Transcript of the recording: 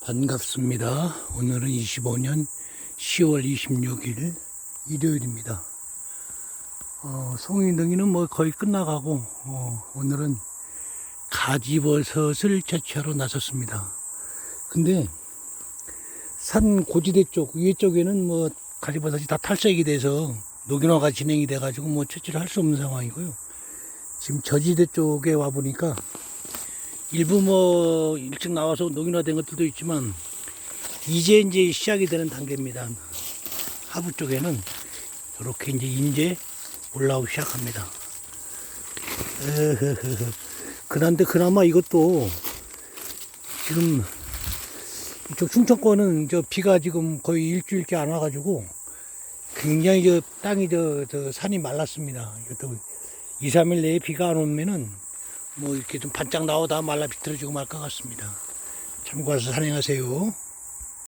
반갑습니다. 오늘은 25년 10월 26일 일요일입니다. 어, 송이등이는 뭐 거의 끝나가고 어, 오늘은 가지버섯을 채취하러 나섰습니다. 근데 산 고지대 쪽 위에 쪽에는 뭐 가지버섯이 다 탈색이 돼서 녹인화가 진행이 돼가지고 뭐 채취를 할 수 없는 상황이고요. 지금 저지대 쪽에 와 보니까 일부 뭐 일찍 나와서 녹인화된 것들도 있지만 이제 이제 시작이 되는 단계입니다. 하부 쪽에는 이렇게 이제 인제 올라오기 시작합니다. 그런데 그나마 이것도 지금 이쪽 충청권은 저 비가 지금 거의 일주일째 안 와가지고 굉장히 저 땅이 저, 저 산이 말랐습니다. 이것도 2, 3일 내에 비가 안 오면은 뭐 이렇게 좀 반짝 나오다 말라 비틀어지고 말 것 같습니다. 참고해서 산행하세요.